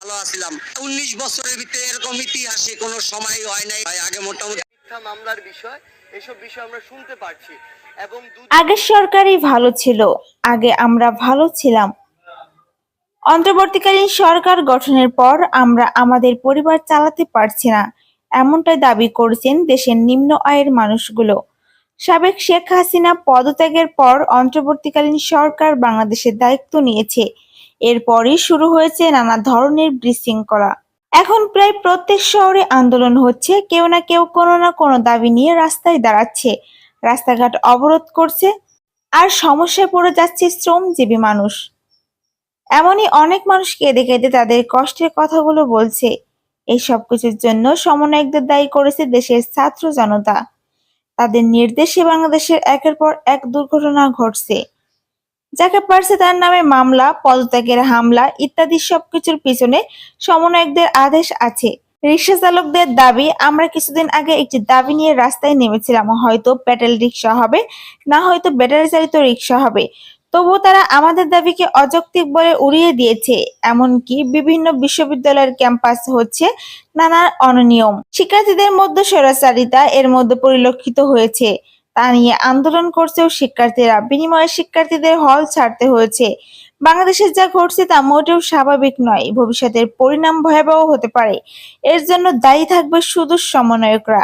ভালো আছিলাম। উনিশ বছরের ভিতরে এরকম ইতিহাসে কোনো সময় হয় নাই। ভাই, আগে মোটামুটি মামলার বিষয় এসব বিষয় আমরা শুনতে পারছি। এবং দু আগের সরকারই ভালো ছিল আগে আমরা ভালো ছিলাম। অন্তর্বর্তীকালীন সরকার গঠনের পর আমরা আমাদের পরিবার চালাতে পারছি না। এমনটাই দাবি করছেন দেশের নিম্ন আয়ের মানুষগুলো। সাবেক শেখ হাসিনা পদত্যাগের পর অন্তর্বর্তীকালীন সরকার বাংলাদেশের দায়িত্ব নিয়েছে। এরপরই শুরু হয়েছে নানা ধরনের বিশৃঙ্খলা। এখন প্রায় প্রত্যেক শহরে আন্দোলন হচ্ছে, কেউ না কেউ কোনো না কোনো দাবি নিয়ে রাস্তায় দাঁড়াচ্ছে। রাস্তাঘাট অবরোধ করছে আর সমস্যায় পড়ে যাচ্ছে শ্রমজীবী মানুষ। এমনই অনেক মানুষ কেঁদে কেঁদে তাদের কষ্টের কথাগুলো বলছে। এই সব কিছুর জন্য সমন্বয়কদের দায়ী করেছে দেশের ছাত্র জনতা। তাদের নির্দেশে বাংলাদেশের একের পর এক দুর্ঘটনা ঘটছে। যাকে পারছে তার নামে মামলা, পদত্যাগের হামলা ইত্যাদি সবকিছুর পিছনে সমন্বয়কদের আদেশ আছে। রিক্সা চালকদের দাবি, আমরা কিছুদিন আগে একটি দাবি নিয়ে রাস্তায় নেমেছিলাম, হয়তো প্যাটেল রিক্সা হবে, না হয়তো ব্যাটারি চালিত রিক্সা হবে। তবুও তারা আমাদের দাবিকে অযৌক্তিক বলে উড়িয়ে দিয়েছে, এমনকি বিভিন্ন বিশ্ববিদ্যালয়ের ক্যাম্পাস হচ্ছে নানা অনিয়ম শিক্ষার্থীদের মধ্যে স্বৈরাচারিতা এর মধ্যে পরিলক্ষিত হয়েছে। তা নিয়ে আন্দোলন করছেও শিক্ষার্থীরা। বিনিময়ে শিক্ষার্থীদের হল ছাড়তে হয়েছে। বাংলাদেশে যা ঘটছে তা মোটেও স্বাভাবিক নয়। ভবিষ্যতের পরিণাম ভয়াবহ হতে পারে। এর জন্য দায়ী থাকবে শুধু সমন্বয়করা।